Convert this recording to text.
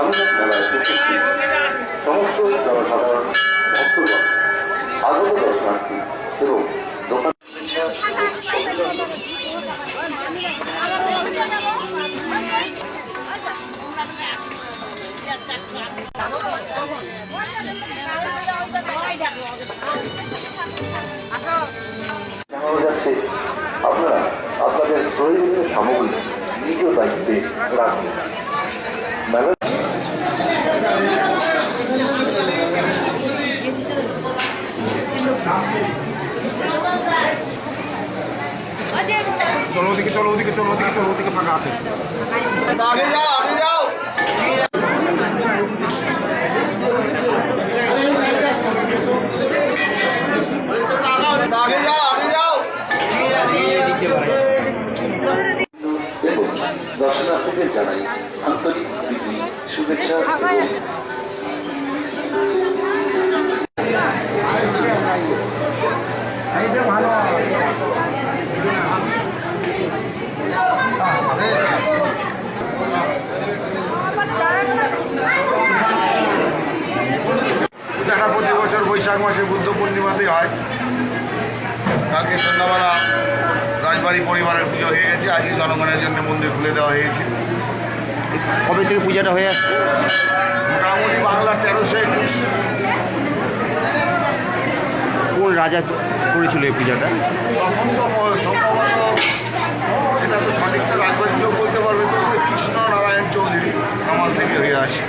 স্বামীনাথ মেলায় উপস্থিত সমস্ত জনসাধারণ, ভক্তগণ, আগত দর্শনার্থী এবং দোকান আপনারা আপনাদের প্রয়োজনীয় সামগ্রী নিজ দায়িত্বে রাখুন। চলো ওদিকে চলো ওদিকে চলো ওদিকে চলো ওদিকে ফাঁকা আছে। আগে যাও আগে যাও। দর্শনার্থীদের জানাই আন্তরিক শুভেচ্ছা এবং এটা প্রতি বছর বৈশাখ মাসে বুদ্ধ পূর্ণিমাতেই হয়। কালকে সন্ধ্যাবেলা রাজবাড়ি পরিবারের পুজো হয়ে গেছে। আজকে জনগণের জন্য মন্দির খুলে দেওয়া হয়েছে। কবে থেকে পূজাটা হয়ে আসছে? মোটামুটি বাংলা তেরোশো একুশ। কোন রাজা করেছিল এই পূজাটা? তখন তো সম্ভবত এটা তো সঠিকটা রাজবাড়ির লোক বলতে পারবে। কৃষ্ণ নারায়ণ চৌধুরী কামাল থেকে হয়ে আসে।